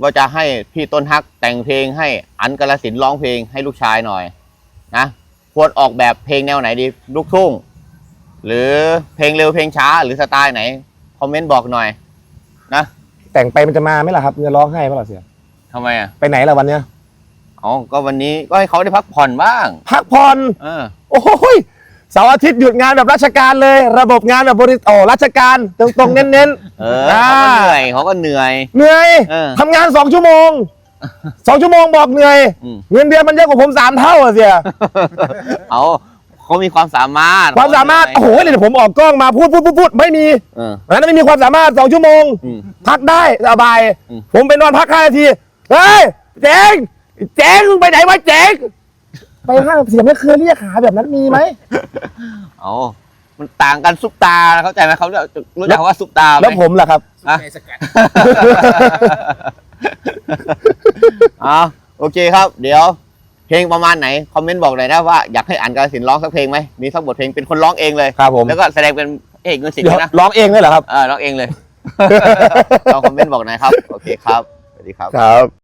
ว่าจะให้พี่ต้นฮักแต่งเพลงให้อันกาลสินธุ์ร้องเพลงให้ลูกชายหน่อยนะควรออกแบบเพลงแนวไหนดีลูกทุ่ง หรือเพลงเร็วเพลงช้าหรือสไตล์ไหนคอมเมนต์บอกหน่อย นะแต่งไปมันจะมาไหมล่ะครับจะร้องไห้เปล่าเสียทำไมอะไปไหนล่ะวันเนี้ยอ๋อก็วันนี้ก็ให้เขาได้พักผ่อนบ้าง พักผ่อนเออ โอ้ย เสาร์อาทิตย์หยุดงานแบบราชการเลย ระบบงานแบบบริโอราชการตรงๆเน้นเออเขาก็เหนื่อยเขาก็เหนื่อยๆเหนื่อยเออทำงานสองชั่วโมงสองชั่วโมงบอกเหนื่อยอืม เงินเดือนมันเยอะกว่าผมสามเท่าอะเสียเอาเขามีความสามารถความสามารถโอ้โหเดี๋ยวผมออกกล้องมาพูดพูดพูดพูดไม่มีเออ อันนั้นไม่มีความสามารถสองชั่วโมง อืม พักได้สบาย อืม ผมไปนอนพักห้านาทีเฮ้ยเจ๊งเจ๊งมึงไปไหนวะเจ๊ง ไปห้างเสียไม่เคยเรียกหาแบบนั้นมีไหมเอามันต่างกันซุปตาเข้าใจไหมเขาเรียกรู้จักว่าซุปตาไหมแล้วผมล่ะครับอะเอาโอเคครับ เดี๋ยว เพลงประมาณไหนคอมเมนต์บอกหน่อยนะว่าอยากให้อ่านกาลสินธุ์ร้องสักเพลงไหมมีสักบทเพลงเป็นคนร้องเองเลยครับผมแล้วก็แสดงเป็นเอกเงินสิทธิ์เดี๋ยวนะร้องเองเลยเหรอครับเออร้องเองเลยลองคอมเมนต์บอกหน่อยครับ โอเคครับสวัสดีครับครับ